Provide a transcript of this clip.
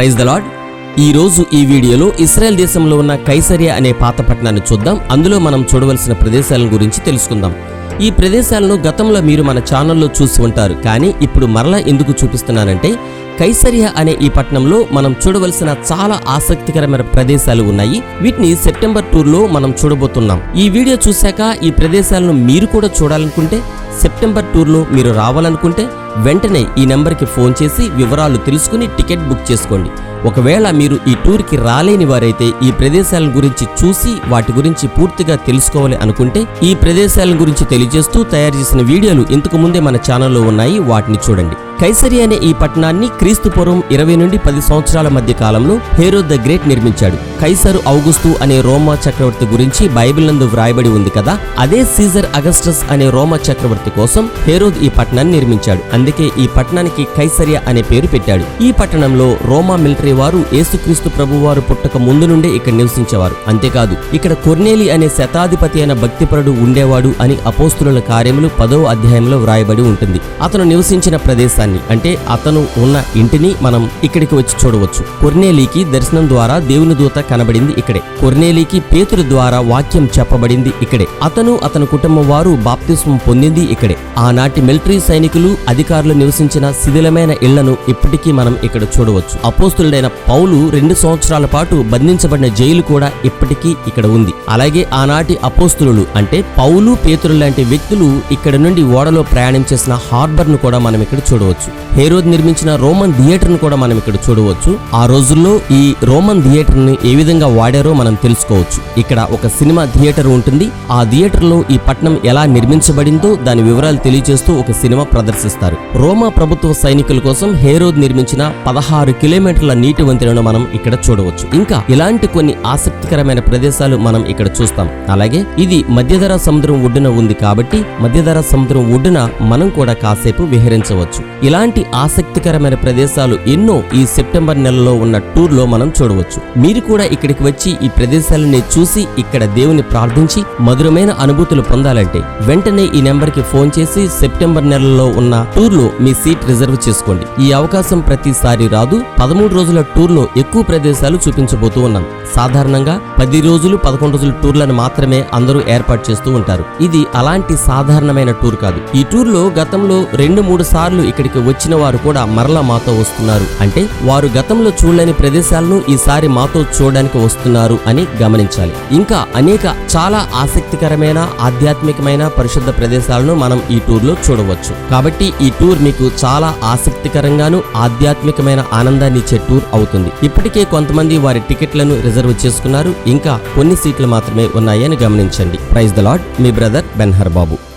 Praise the lord ఈ రోజు ఈ వీడియోలో ఇస్రాయెల్ దేశంలో ఉన్న కైసరియా అనే పాత పట్టణాన్ని చూద్దాం. అందులో మనం చూడవలసిన ప్రదేశాల గురించి తెలుసుకుందాం. ఈ ప్రదేశాలను గతంలో మీరు మన ఛానల్లో చూసి ఉంటారు. కానీ ఇప్పుడు మరలా ఎందుకు చూపిస్తున్నానంటే కైసరియా అనే ఈ పట్టణంలో మనం చూడవలసిన చాలా ఆసక్తికరమైన ప్రదేశాలు ఉన్నాయి. వీటిని సెప్టెంబర్ టూర్లో మనం చూడబోతున్నాం. ఈ వీడియో చూశాక ఈ ప్రదేశాలను మీరు కూడా చూడాలనుకుంటే సెప్టెంబర్ టూర్లో మీరు రావాలనుకుంటే వెంటనే ఈ నెంబర్కి ఫోన్ చేసి వివరాలు తెలుసుకుని టికెట్ బుక్ చేసుకోండి. ఒకవేళ మీరు ఈ టూర్కి రాలేని వారైతే ఈ ప్రదేశాల గురించి చూసి వాటి గురించి పూర్తిగా తెలుసుకోవాలి అనుకుంటే ఈ ప్రదేశాల గురించి తెలియజేస్తూ తయారు చేసిన వీడియోలు ఇంతకు ముందే మన ఛానల్లో ఉన్నాయి. వాటిని చూడండి. కైసరి అనే ఈ పట్టణాన్ని క్రీస్తు పూర్వం ఇరవై నుండి పది సంవత్సరాల మధ్య కాలంలో హేరోద్ ద గ్రేట్ నిర్మించాడు. కైసరు ఔగుస్తు అనే రోమా చక్రవర్తి గురించి బైబిల్ నందు వ్రాయబడి ఉంది కదా? అదే సీజర్ అగస్టస్ అనే రోమా చక్రవర్తి కోసం హేరోద్ ఈ పట్టణాన్ని నిర్మించాడు. అందుకే ఈ పట్టణానికి కైసరియా అనే పేరు పెట్టాడు. ఈ పట్టణంలో రోమా మిలిటరీ వారు ఏసుక్రీస్తు ప్రభువారు పుట్టక ముందు నుండే ఇక్కడ నివసించేవారు. అంతేకాదు ఇక్కడ కొర్నేలి అనే శతాధిపతి అయిన భక్తిపరుడు ఉండేవాడు అని అపోస్తుల కార్యములు పదో అధ్యాయంలో వ్రాయబడి ఉంటుంది. అతను నివసించిన ప్రదేశాన్ని అంటే అతను ఉన్న ఇంటిని మనం ఇక్కడికి వచ్చి చూడవచ్చు. కొర్నేలికి దర్శనం ద్వారా దేవుని దూత కనబడింది ఇక్కడే. కొర్నేలికి పేతురు ద్వారా వాక్యం చెప్పబడింది ఇక్కడే. అతను అతని కుటుంబం వారు బాప్తిస్మం పొందింది ఇక్కడే. ఆనాటి మిలిటరీ సైనికులు అధికారులు నివసించిన శిథిలమైన ఇళ్ళను ఇప్పటికీ మనం ఇక్కడ చూడవచ్చు. అపోస్తులుడైన పౌలు రెండు సంవత్సరాల పాటు బంధించబడిన జైలు కూడా ఇప్పటికీ ఇక్కడ ఉంది. అలాగే ఆనాటి అపోస్తులు అంటే పౌలు పేతులు లాంటి వ్యక్తులు ఇక్కడ నుండి ఓడలో ప్రయాణం చేసిన హార్బర్ను కూడా మనం ఇక్కడ చూడవచ్చు. హేరోద్ నిర్మించిన రోమన్ థియేటర్ను కూడా మనం ఇక్కడ చూడవచ్చు. ఆ రోజుల్లో ఈ రోమన్ థియేటర్ని ఏ విధంగా వాడారో మనం తెలుసుకోవచ్చు. ఇక్కడ ఒక సినిమా థియేటర్ ఉంటుంది. ఆ థియేటర్లో ఈ పట్టణం ఎలా నిర్మించబడిందో దాని వివరాలు తెలియజేస్తూ ఒక సినిమా ప్రదర్శిస్తారు. రోమా ప్రభుత్వ సైనికుల కోసం హేరోద్ నిర్మించిన పదహారు కిలోమీటర్ల నీటి వంతెనను మనం ఇక్కడ చూడవచ్చు. ఇంకా ఇలాంటి కొన్ని ఆసక్తికరమైన ప్రదేశాలు మనం ఇక్కడ చూస్తాం. అలాగే ఇది మధ్యధరా సముద్రం ఒడ్డున ఉంది కాబట్టి మధ్యధరా సముద్రం ఒడ్డున మనం కూడా కాసేపు విహరించవచ్చు. ఇలాంటి ఆసక్తికరమైన ప్రదేశాలు ఎన్నో ఈ సెప్టెంబర్ నెలలో ఉన్న టూర్లో మనం చూడవచ్చు. మీరు కూడా ఇక్కడికి వచ్చి ఈ ప్రదేశాలని చూసి ఇక్కడ దేవుని ప్రార్థించి మధురమైన అనుభూతులు పొందాలంటే వెంటనే ఈ నెంబర్కి ఫోన్ చేసి సెప్టెంబర్ నెలలో ఉన్న టూర్లో మీ సీట్ రిజర్వ్ చేసుకోండి. ఈ అవకాశం ప్రతిసారి రాదు. పదమూడు రోజుల టూర్లో ఎక్కువ ప్రదేశాలు చూపించబోతూ ఉన్నాం. సాధారణంగా పది రోజులు పదకొండు రోజుల టూర్లను మాత్రమే అందరూ ఏర్పాటు చేస్తూ ఉంటారు. ఇది అలాంటి సాధారణమైన టూర్ కాదు. ఈ టూర్లో గతంలో రెండు మూడు సార్లు ఇక్కడికి వచ్చిన వారు కూడా మరలా మాతో వస్తున్నారు. అంటే వారు గతంలో చూడలేని ప్రదేశాలను ఈసారి మాతో చూడడానికి వస్తున్నారు అని గమనించాలి. ఇంకా అనేక చాలా ఆసక్తికరమైన ఆధ్యాత్మికమైన పరిశుద్ధ ప్రదేశాలను మనం ఈ టూర్లో చూడవచ్చు. కాబట్టి ఈ టూర్ మీకు చాలా ఆసక్తికరంగాను ఆధ్యాత్మికమైన ఆనందాన్ని ఇచ్చే టూర్ అవుతుంది. ఇప్పటికే కొంతమంది వారి టికెట్లను రిజర్వ్ చేసుకున్నారు. ఇంకా కొన్ని సీట్లు మాత్రమే ఉన్నాయని గమనించండి. ప్రైజ్ ద లాడ్ మీ బ్రదర్ బెన్హర్ బాబు